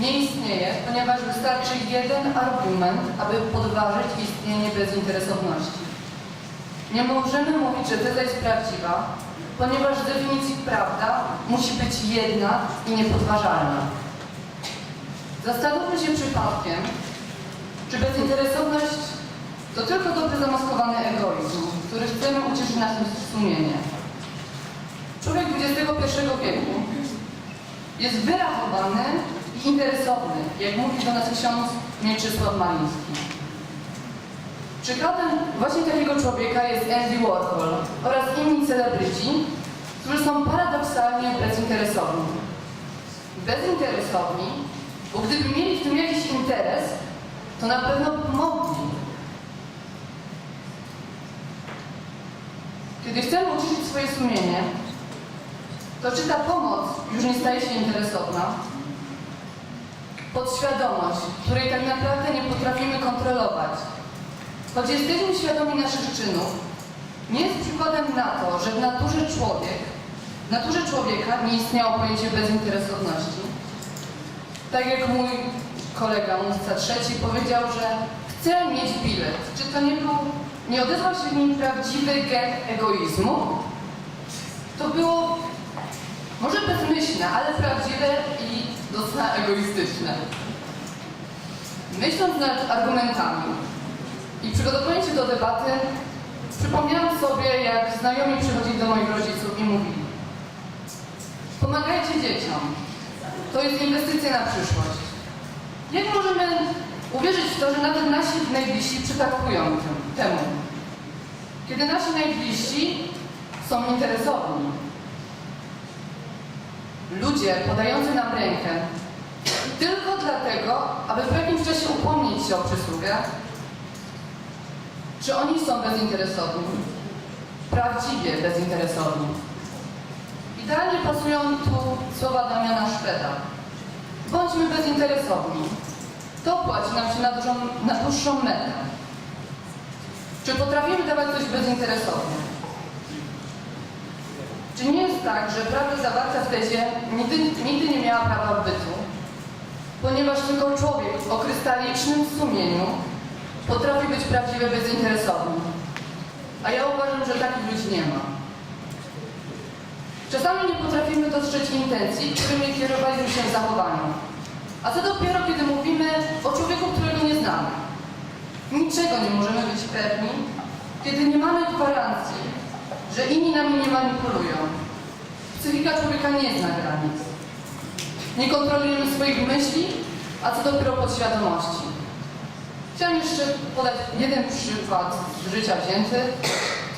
Nie istnieje, ponieważ wystarczy jeden argument, aby podważyć istnienie bezinteresowności. Nie możemy mówić, że teza jest prawdziwa, ponieważ z definicji prawda musi być jedna i niepodważalna. Zastanówmy się przypadkiem, czy bezinteresowność to tylko dobrze zamaskowany egoizm, który chcemy ucieszyć naszym sumienie? Człowiek XXI wieku jest wyrachowany interesowny, jak mówi do nas ksiądz Mieczysław Maliński. Przykładem właśnie takiego człowieka jest Andy Warhol oraz inni celebryci, którzy są paradoksalnie bezinteresowni. Bezinteresowni, bo gdyby mieli w tym jakiś interes, to na pewno mogli. Kiedy chcemy uciszyć swoje sumienie, to czy ta pomoc już nie staje się interesowna? Podświadomość, której tak naprawdę nie potrafimy kontrolować, choć jesteśmy świadomi naszych czynów, nie jest przykładem na to, że w naturze człowiek, w naturze człowieka nie istniało pojęcie bezinteresowności. Tak jak mój kolega mówca trzeci powiedział, że chce mieć bilet. Czy to nie był, nie odezwał się w nim prawdziwy gen egoizmu? To było może bezmyślne, ale prawdziwe i dosyć egoistyczne. Myśląc nad argumentami i przygotowując się do debaty, przypomniałam sobie, jak znajomi przychodzili do moich rodziców i mówili Pomagajcie dzieciom. To jest inwestycja na przyszłość. Jak możemy uwierzyć w to, że nawet nasi najbliżsi przytakują tym- temu? Kiedy nasi najbliżsi są interesowni. Ludzie podający nam rękę tylko dlatego, aby w jakimś czasie upomnieć się o przysługę, czy oni są bezinteresowni? Prawdziwie bezinteresowni. Idealnie pasują tu słowa Damiana Szweda. Bądźmy bezinteresowni. To płaci nam się na, na dłuższą metę. Czy potrafimy dawać coś bezinteresownie? Czy nie jest tak, że prawda zawarta w tezie nigdy, nigdy nie miała prawa bytu, ponieważ tylko człowiek o krystalicznym sumieniu potrafi być prawdziwie bezinteresowny? A ja uważam, że takich ludzi nie ma. Czasami nie potrafimy dostrzec intencji, którymi kierowaliśmy się w zachowaniu. A co dopiero, kiedy mówimy o człowieku, którego nie znamy. Niczego nie możemy być pewni, kiedy nie mamy gwarancji, że inni nami nie manipulują. Psychika człowieka nie zna granic. Nie kontrolujemy swoich myśli, a co dopiero podświadomości. Chciałam jeszcze podać jeden przykład z życia wzięty.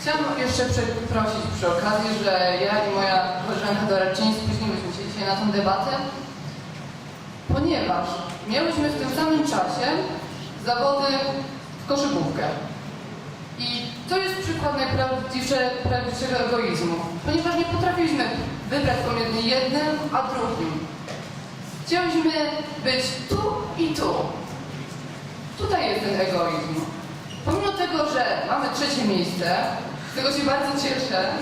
Chciałam jeszcze przeprosić przy okazji, że ja i moja koleżanka Doreczczyni spóźniłyśmy się dzisiaj na tę debatę, ponieważ miałyśmy w tym samym czasie zawody w koszykówkę. I to jest przykład najprawdziwsze- prawdziwszego egoizmu, ponieważ nie potrafiliśmy wybrać pomiędzy jednym a drugim. Chcieliśmy być tu i tu. Tutaj jest ten egoizm. Pomimo tego, że mamy trzecie miejsce, z tego się bardzo cieszę,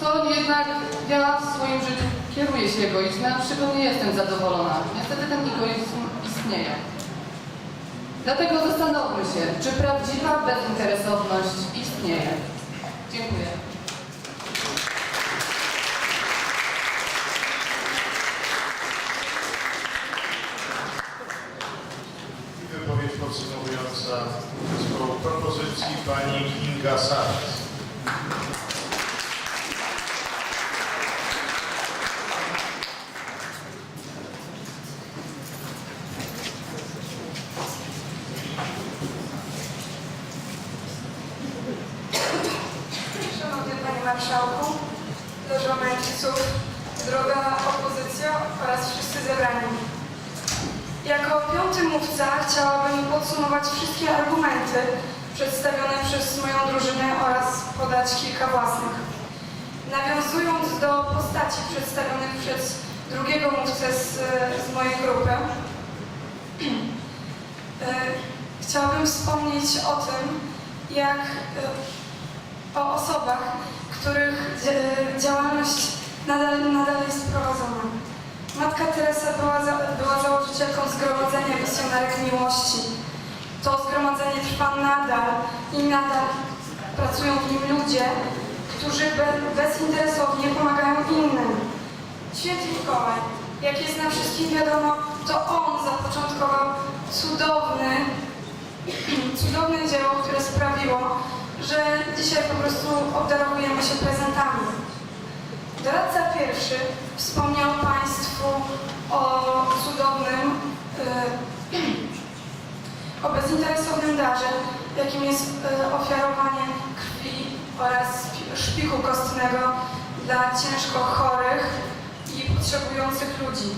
to jednak ja w swoim życiu kieruję się egoizmem, z czego nie jestem zadowolona. Niestety ten egoizm istnieje. Dlatego zastanówmy się, czy prawdziwa bezinteresowność istnieje. Dziękuję. Wypowiedź podsumowująca zespołu propozycji pani Kinga Sarc. Szanowny Panie Marszałku, Loża Mędrców, droga opozycjo oraz wszyscy zebrani. Jako piąty mówca chciałabym podsumować wszystkie argumenty przedstawione przez moją drużynę oraz podać kilka własnych. Nawiązując do postaci przedstawionych przez drugiego mówcę z, z mojej grupy, e, chciałabym wspomnieć o tym, jak e, o osobach, których dzia- działalność nadal, nadal jest prowadzona. Matka Teresa była, za, była założycielką Zgromadzenia Misjonarek Miłości. To zgromadzenie trwa nadal i nadal pracują w nim ludzie, którzy be, bezinteresownie pomagają innym. Święty Mikołaj, jak jest nam wszystkim wiadomo, to on zapoczątkował cudowny, cudowne dzieło, które sprawiło, że dzisiaj po prostu obdarowujemy się prezentami. Doradca pierwszy wspomniał Państwu o cudownym, y, o bezinteresownym darze, jakim jest y, ofiarowanie krwi oraz szpi- szpiku kostnego dla ciężko chorych i potrzebujących ludzi.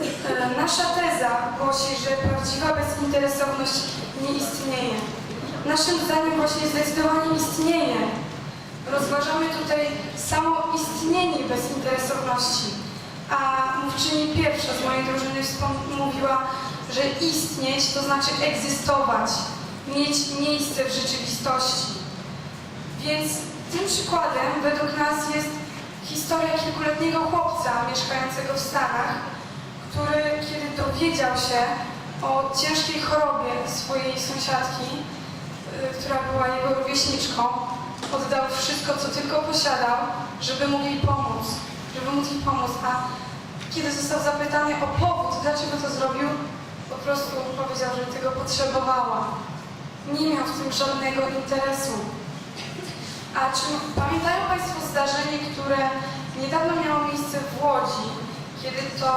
E, Nasza teza głosi, że prawdziwa bezinteresowność nie istnieje. Naszym zdaniem właśnie zdecydowanie istnieje. Rozważamy tutaj samo istnienie bezinteresowności. A mówczyni pierwsza z mojej drużyny mówiła, że istnieć to znaczy egzystować, mieć miejsce w rzeczywistości. Więc tym przykładem według nas jest historia kilkuletniego chłopca mieszkającego w Stanach, który kiedy dowiedział się o ciężkiej chorobie swojej sąsiadki, y, która była jego rówieśniczką, oddał wszystko, co tylko posiadał, żeby mógł jej pomóc, żeby móc jej pomóc. A kiedy został zapytany o powód, dlaczego to zrobił, po prostu powiedział, że tego potrzebowała. Nie miał w tym żadnego interesu. A czy pamiętają Państwo zdarzenie, które niedawno miało miejsce w Łodzi, kiedy to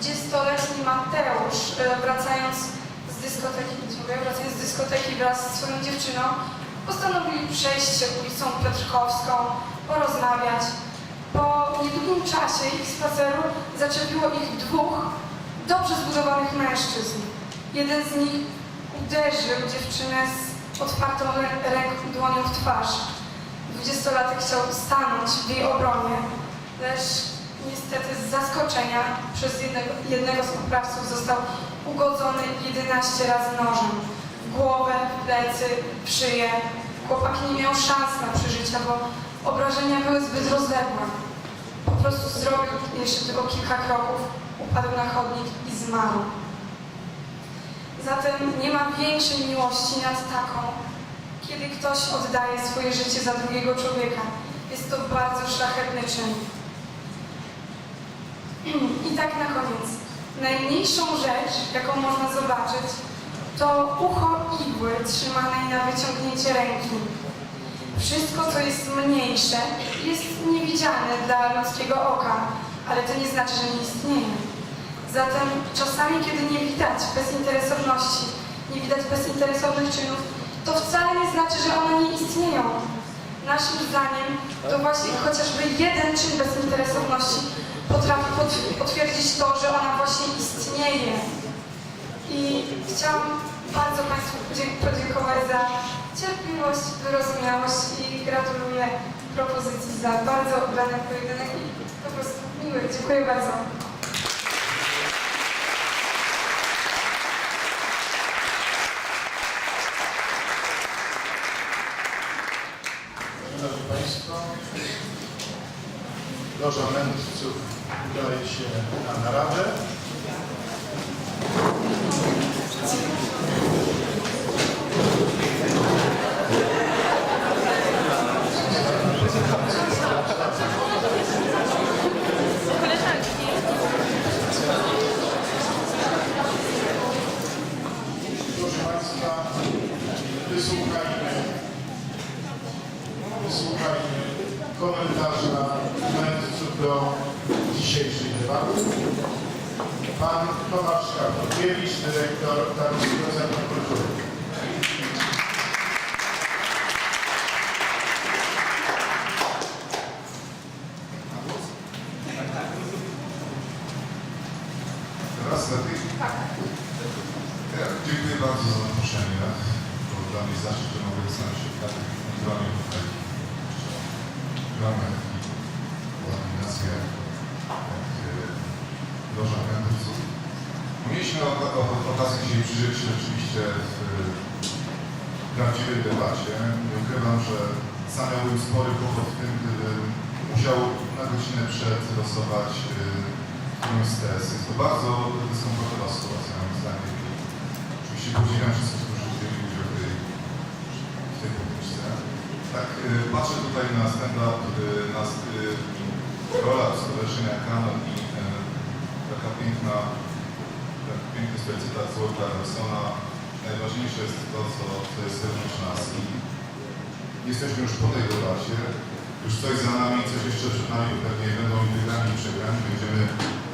20-letni Mateusz, e, wracając z dyskoteki, dziękuję, wracając z dyskoteki wraz z swoją dziewczyną, postanowili przejść się ulicą Piotrkowską, porozmawiać. Niedługim czasie ich spaceru zaczepiło ich dwóch dobrze zbudowanych mężczyzn. Jeden z nich uderzył dziewczynę z otwartą rę- ręką dłonią w twarz. Dwudziestolatek chciał stanąć w jej obronie, lecz niestety z zaskoczenia przez jednego, jednego z oprawców został ugodzony 11 razy nożem. W głowę, w plecy, w szyję. Chłopak nie miał szans na przeżycie, bo obrażenia były zbyt rozległe. Prostu zrobił jeszcze tylko kilka kroków, upadł na chodnik i zmarł. Zatem nie ma większej miłości nad taką, kiedy ktoś oddaje swoje życie za drugiego człowieka. Jest to bardzo szlachetny czyn. I tak na koniec. Najmniejszą rzecz, jaką można zobaczyć, to ucho igły trzymanej na wyciągnięcie ręki. Wszystko, co jest mniejsze, jest niewidzialne dla ludzkiego oka, ale to nie znaczy, że nie istnieje. Zatem czasami, kiedy nie widać bezinteresowności, nie widać bezinteresownych czynów, to wcale nie znaczy, że one nie istnieją. Naszym zdaniem to właśnie chociażby jeden czyn bezinteresowności potrafi pot- potwierdzić to, że ona właśnie istnieje. Chciałam bardzo Państwu podziękować za cierpliwość, wyrozumiałość i gratuluję propozycji za bardzo udany pojedynek i po prostu miły. Dziękuję bardzo. Drodzy Państwo, Loża Mędrców udaje się na naradę. Proszę Państwa, wysłuchajmy, wysłuchajmy komentarza mędrców do dzisiejszej debaty. Pan Tomasz Karpiewicz, dyrektor Tarnowskiego Centrum Kultury. reklamę i laminację Loża Mędrców. Mieliśmy o- o- okazję dzisiaj przyjrzeć się rzeczywiście w prawdziwej debacie. Nie ukrywam, że sam miałbym spory kłopot w tym, gdybym musiał na godzinę przed losować y, którąś z. Jest to bardzo dyskomfortowa sytuacja moim zdaniem. I Oczywiście podziwiam wszystkich, którzy wzięli udział w tej, w tej podróżce. Tak, y, patrzę tutaj na stand-up, na y, rola Stowarzyszenia Canon i taka piękna, tak piękny sobie cytat z. Najważniejsze jest to, co, co jest wewnątrz nas. I jesteśmy już po tej debacie. Już coś za nami, coś jeszcze przed nami, pewnie będą i wygrani i przegrani. Będziemy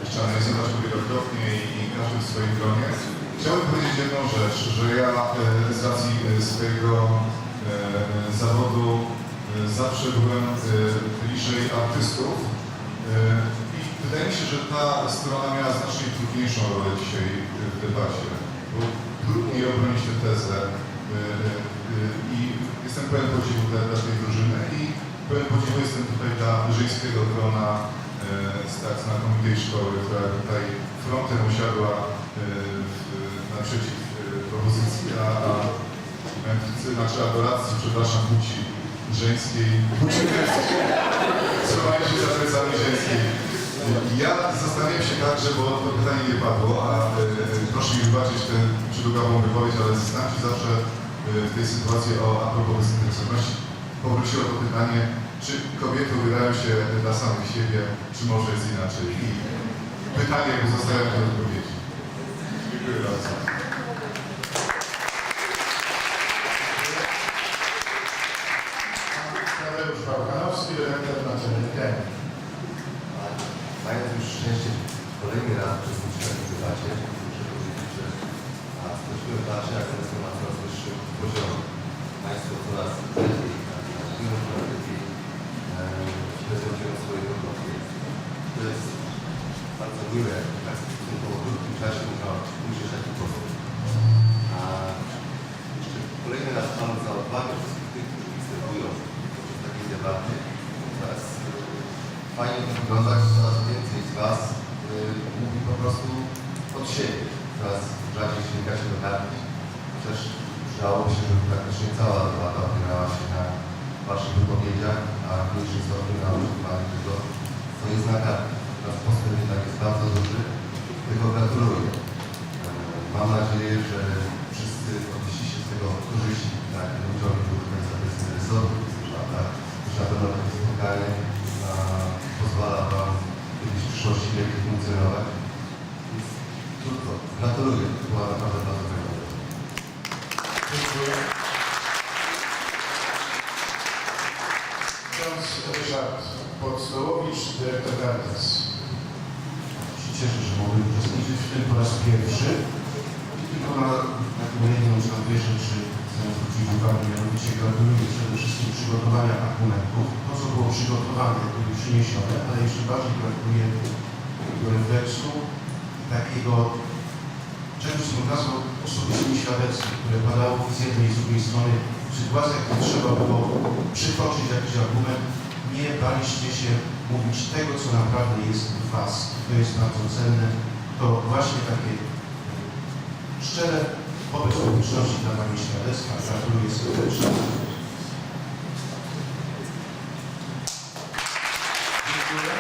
jeszcze analizować wielokrotnie i, i każdy w swoim gronie. Chciałbym powiedzieć jedną rzecz, że ja e, z racji e, swojego e, zawodu zawsze byłem bliżej artystów i wydaje mi się, że ta strona miała znacznie trudniejszą rolę dzisiaj w debacie, bo trudniej obronić tę tezę i jestem pełen podziwu dla, dla tej drużyny i pełen podziwu jestem tutaj dla żeńskiego grona e, z tak znakomitej szkoły, która tutaj frontem usiadła e, naprzeciw e, propozycji, a, mędrcy, znaczy adoracji, przepraszam, płci żeńskiej, schowali się za plecami żeńskiej. Ja zastanawiam się także, bo to pytanie nie padło, a e, proszę mi wybaczyć tę przydługawą wypowiedź, ale zastanawiam się zawsze e, w tej sytuacji o a propos. Powróciło to pytanie, czy kobiety ubierają się dla samych siebie, czy może jest inaczej? I pytanie pozostaje do odpowiedzi. Dziękuję bardzo. Tadeusz Bałkanowski, redaktor naczelny KEM. Mając już szczęście kolejny raz uczestniczyłem w debacie, muszę powiedzieć, że a stoczyłem debacie, jak jak tak stosunkowo krótkim czasie można ujrzeć taki sposób. A jeszcze kolejny raz Panu za odwagę wszystkich tych, którzy występują podczas takiej debaty. Teraz e, fajnie to wygląda, że coraz więcej z Was y, mówi po prostu od siebie. Coraz rzadziej sięga się do karty. Chociaż przydałoby się, żeby praktycznie cała debata opierała się na Waszych wypowiedziach, a w mniejszym stopniu na oczekiwaniu tego, co jest na kartach. Teraz postęp jednak jest bardzo duży. Tego gratuluję. Y, Mam nadzieję, że wszyscy odnieśliście z tego korzyści, tak, ludziom, którzy z zakresu resortu, prawda, że na pewno takie spotkanie a, pozwala Wam kiedyś w przyszłości lepiej funkcjonować. Więc to była naprawdę bardzo fajna. Dziękuję. Ksiądz Ryszard Podstołowicz, dyrektor Caritas. się że mogłem uczestniczyć w tym po raz pierwszy. Tylko na taką jedną czy na dwie rzeczy chcę zwrócić uwagę, mianowicie gratuluję przede wszystkim przygotowania argumentów. To, co było przygotowane, to już przyniesione, ale jeszcze bardziej gratuluję takiego refleksu, takiego czegoś, co nazwał osobistym świadectwem, które padało z jednej i z drugiej strony w sytuacjach, gdy trzeba było przytoczyć jakiś argument, nie baliście się mówić tego, co naprawdę jest w Was. To jest bardzo cenne. To właśnie takie e, szczere wobec publiczności dawanie świadectwa. Gratuluję serdecznie. Dziękuję.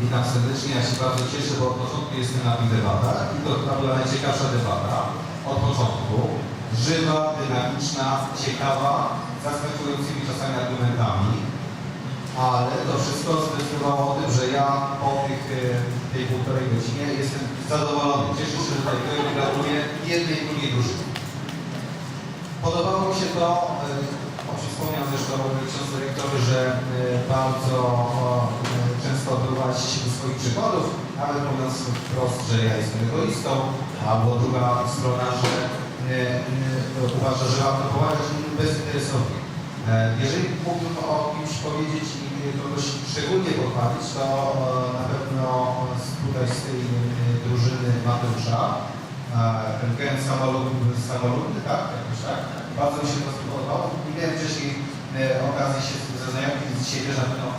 Witam serdecznie, ja się bardzo cieszę, bo od początku jestem na tych debatach i to chyba była najciekawsza debata od początku. Żywa, dynamiczna, ciekawa, zaskakującymi czasami argumentami, ale to wszystko zdecydowało o tym, że ja po tych, e, tej półtorej godzinie jestem zadowolony. Cieszę się, że tutaj byłem i jednej i drugiej drużynie. Podobało mi się to, zresztą ksiądz dyrektor, że e, bardzo e, często odwoływaliście się do swoich przykładów, nawet mówiąc wprost, że ja jestem egoistą, albo druga strona, że e, uważa, że warto pomagać bezinteresownie. Jeżeli mógłbym o kimś powiedzieć i kogoś szczególnie pochwalić, to na pewno tutaj z tej drużyny Mateusza, ten gen samolub, samolubny, tak? Jakoś tak? Bardzo mi się to spodobało. Nie miałem wcześniej e, okazji się z tym zaznajomić, więc dzisiaj też na pewno e,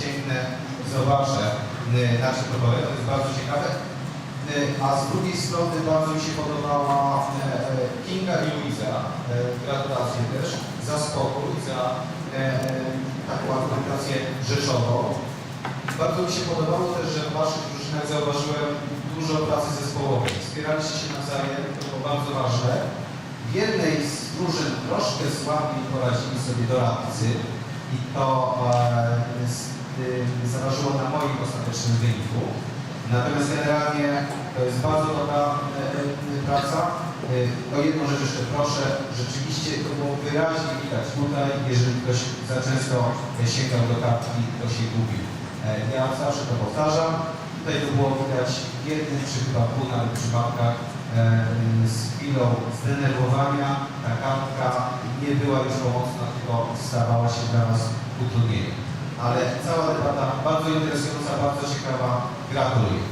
sięgnę i zobaczę, e, na czym to jest bardzo ciekawe. E, A z drugiej strony bardzo mi się podobała e, e, Kinga i Luisa. E, Gratulacje też za spokój, za e, e, taką argumentację rzeczową. Bardzo mi się podobało też, że w Waszych drużynach zauważyłem dużo pracy zespołowej. Wspieraliście się nawzajem, to było bardzo ważne. W jednej z drużyn troszkę słabiej poradzili sobie doradcy i to e, y, zaważyło na moim ostatecznym wyniku. Natomiast generalnie to jest bardzo dobra e, e, praca. E, O jedną rzecz jeszcze proszę, rzeczywiście to było wyraźnie widać tutaj, jeżeli ktoś za często sięgał do kartki, to się gubił. Ja zawsze to powtarzam. Tutaj to było widać w jednym czy chyba dwóch nawet przypadkach z chwilą zdenerwowania ta kartka nie była już pomocna, tylko stawała się dla nas utrudnieniem. Ale cała debata bardzo interesująca, bardzo ciekawa. Gratuluję.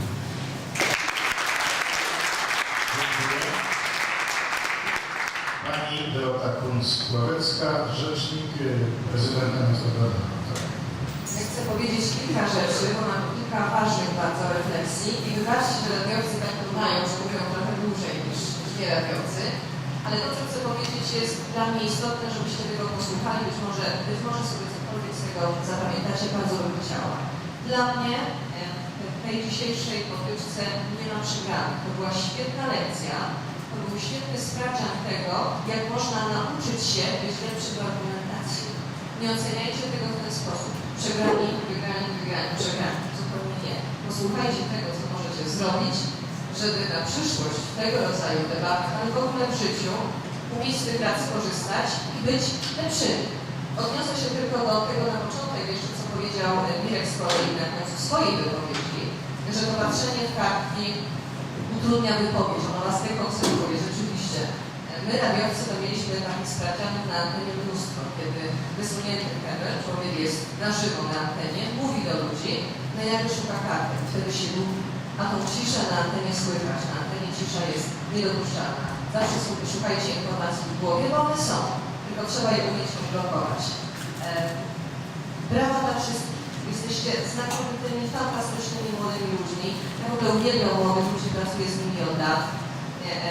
Pani Dorota Kunc-Ławecka, rzecznik y, prezydenta Warszawy. Ja chcę powiedzieć kilka rzeczy, bo mam kilka ważnych bardzo refleksji i wybaczcie, że radiowcy tak mają, że mówią trochę radiowcy, ale to, co chcę powiedzieć jest dla mnie istotne, żebyście tego posłuchali, być może, być może sobie cokolwiek z tego zapamiętacie, bardzo bym chciała. Dla mnie e, w tej dzisiejszej potyczce nie ma przegrany. To była świetna lekcja, to był świetny sprawdzian tego, jak można nauczyć się być lepszym w argumentacji. Nie oceniajcie tego w ten sposób. Przegrani, wygrani, wygrani, przegrani. Zupełnie nie. Posłuchajcie tego, co możecie zrobić, żeby na przyszłość tego rodzaju debatach, ale w ogóle w życiu, umieć z tych rad skorzystać i być lepszymi. Odniosę się tylko do tego na początek, jeszcze co powiedział Mirek z kolei na końcu swojej wypowiedzi, że to patrzenie w kartki utrudnia wypowiedź, ono nas dekoncentruje. Rzeczywiście, my radiowcy to mieliśmy takich sprawdzianów na antenie mnóstwo, kiedy wysunięty kabel, człowiek jest na żywo na antenie, mówi do ludzi, no nagle szuka kartek, wtedy się gubi. A tą ciszę na antenie słychać, na antenie cisza jest niedopuszczalna. Zawsze szukajcie informacji w głowie, bo one są, tylko trzeba je umieć odblokować. E, Brawa dla wszystkich. Jesteście znakomitymi, fantastycznymi młodymi ludźmi. Ja w ogóle uwielbiam młodych ludzi, pracuję z nimi od lat. E, e,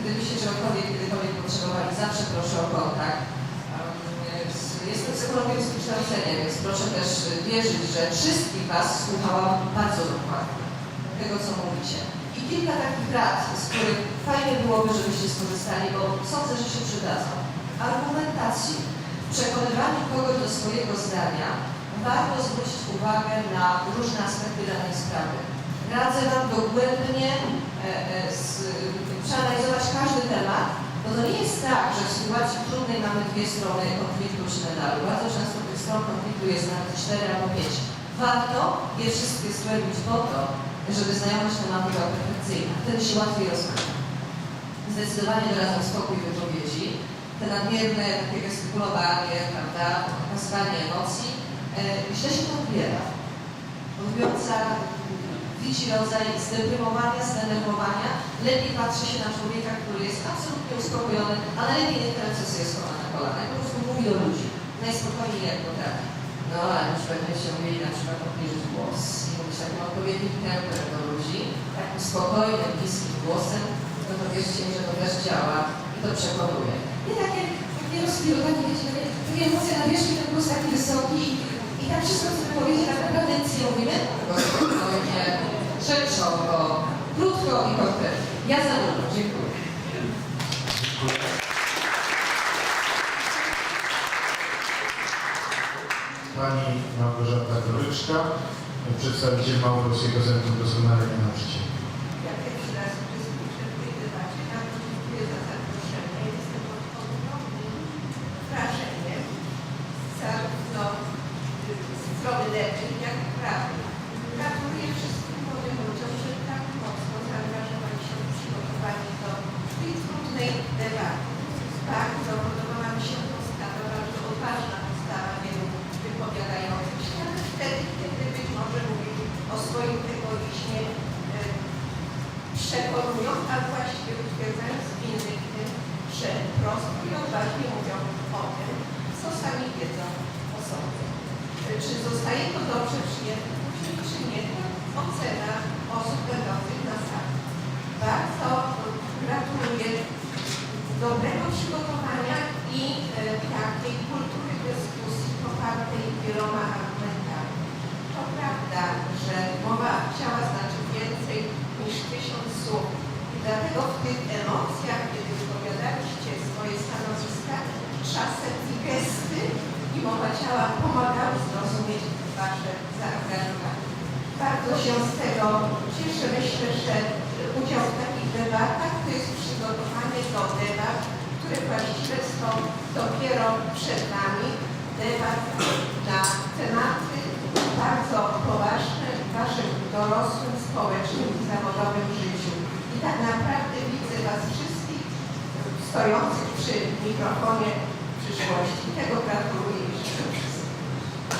Gdybyście czegokolwiek, kiedykolwiek potrzebowali, zawsze proszę o kontakt. Jestem psychologiem z wykształcenia, więc proszę też wierzyć, że wszystkich Was słuchałam bardzo dokładnie tego, co mówicie. I kilka takich rad, z których fajnie byłoby, żebyście skorzystali, bo sądzę, że się przydadzą. Argumentacji, przekonywaniu kogoś do swojego zdania, warto zwrócić uwagę na różne aspekty danej sprawy. Radzę Wam dogłębnie e, e, przeanalizować każdy temat, bo to nie jest tak, że w sytuacji trudnej mamy dwie strony konfliktu czy medalu. Bardzo często tych stron konfliktu jest nawet cztery albo pięć. Warto je wszystkie sklepić po to, żeby znajomość tematu była perfekcyjna. Wtedy się łatwiej rozmawia. Zdecydowanie doradzam spokój wypowiedzi. Te nadmierne takie gestykulowanie, prawda, pokazywanie emocji, e, źle się to odbiera. Odbiorca widzi rodzaj zdeprymowania, zdenerwowania, lepiej patrzy się na człowieka, który jest absolutnie uspokojony, ale lepiej nie tyle, co sobie schowa na kolana. Po prostu mówi do ludzi, najspokojniej jak potrafi. No, a już będziecie umieli na przykład obniżyć głos i mówić takim odpowiednim tempem do ludzi, takim spokojnym, niskim głosem, no to wierzcie mi, że to też działa i to przekonuje. Nie takie, takie rozpilowanie, wiecie, takie, emocje na wierzchu, ten głos taki wysoki i, i tak wszystko, co powiedzieć, tak naprawdę nic nie mówimy, tylko spokojnie, rzeczowo, krótko i konkretnie. Ja za dużo, dziękuję. Pani Małgorzata Goryczka, przedstawiciel Małopolskiego Centrum Doskonalenia Nauczycieli. Ja pierwszy raz donde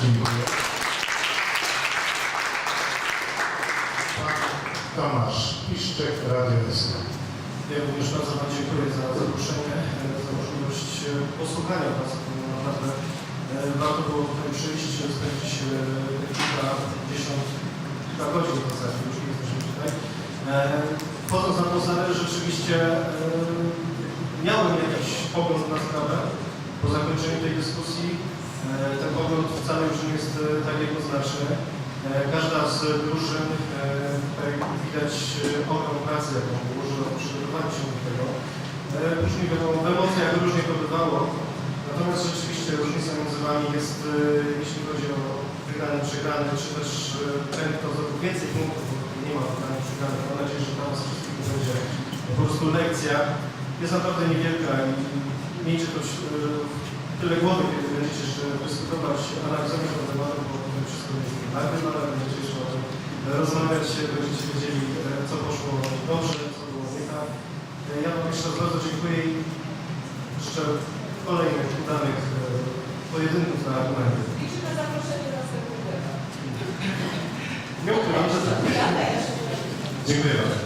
Dziękuję. Pan Tomasz Piszczek, Radio SK. Ja również bardzo Wam dziękuję za zaproszenie, e, za możliwość e, posłuchania Was. Naprawdę e, warto było tutaj przyjść, spędzić e, kilka, godzin w zasadzie, już nie jesteśmy tutaj. E, na tą salę, rzeczywiście miałem jakiś pogląd na sprawę. Po zakończeniu tej dyskusji ten pogląd wcale już nie jest e, tak jednoznaczny. E, Każda z drużyn, e, tutaj widać e, ogrom pracy, jaką włożyła w przygotowanie się do tego. E, Później wiadomo, w emocjach różnie to bywało, natomiast rzeczywiście różnica między Wami jest, e, jeśli chodzi o wygrany, przegrany, czy też e, ten, kto zdobył więcej punktów, nie ma wygranych, przegranych. Mam nadzieję, że dla Was wszystkich będzie po prostu lekcja. Jest naprawdę niewielka i miejcie to e, tyle głowy, kiedy będziecie jeszcze dyskutować, analizować ten temat, bo potem wszystko jest nagrywane, będziecie jeszcze o tym rozmawiać, będziecie wiedzieli, e, co poszło dobrze, co było nie tak. E, Ja Wam jeszcze raz bardzo dziękuję i życzę kolejnych udanych e, pojedynków na argumenty. Liczę na zaproszenie na debat. Nie ukrywam, że tak. Dziękuję bardzo.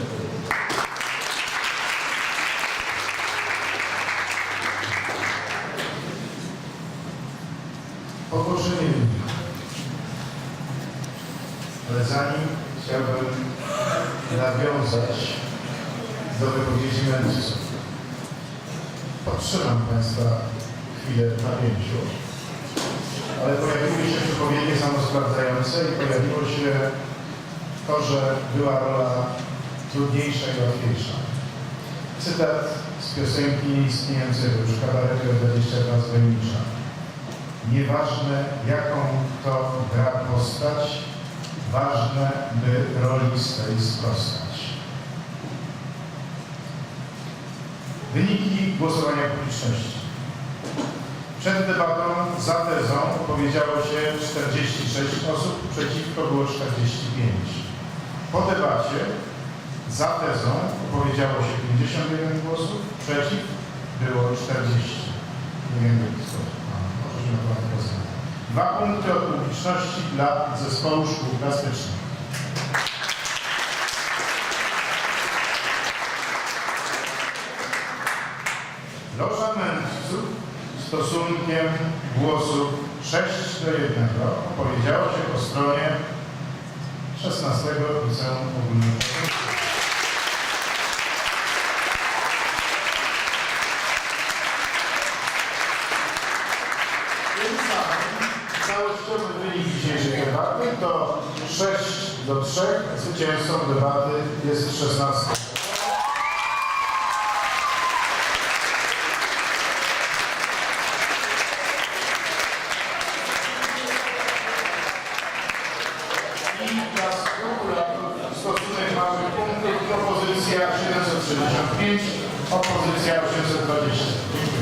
Ogłoszenie wyniku. Ale zanim chciałbym nawiązać do wypowiedzi mędrców. Podtrzymam Państwa chwilę w pamięciu, ale pojawiły się wypowiedzi samozaprawdzające i pojawiło się to, że była rola trudniejsza i łatwiejsza. Cytat z piosenki nieistniejącego już kabaretu 22 z Wojnicza. Nieważne jaką to gra postać, ważne by roli swej sprostać. Wyniki głosowania publiczności. Przed debatą za tezą opowiedziało się 46 osób, przeciwko było 45. Po debacie za tezą opowiedziało się 51 głosów, przeciw było 40. Nie wiem, jak to. Dwa punkty od publiczności dla zespołu szkół plastycznych. Loża mędrców stosunkiem głosów 6 do 1 opowiedziało się po stronie 16 Liceum Ogólnego. Tym samym całościowy wynik dzisiejszej debaty to 6 do 3. Zwycięzcą debaty jest 16 Komisja 775, opozycja 820.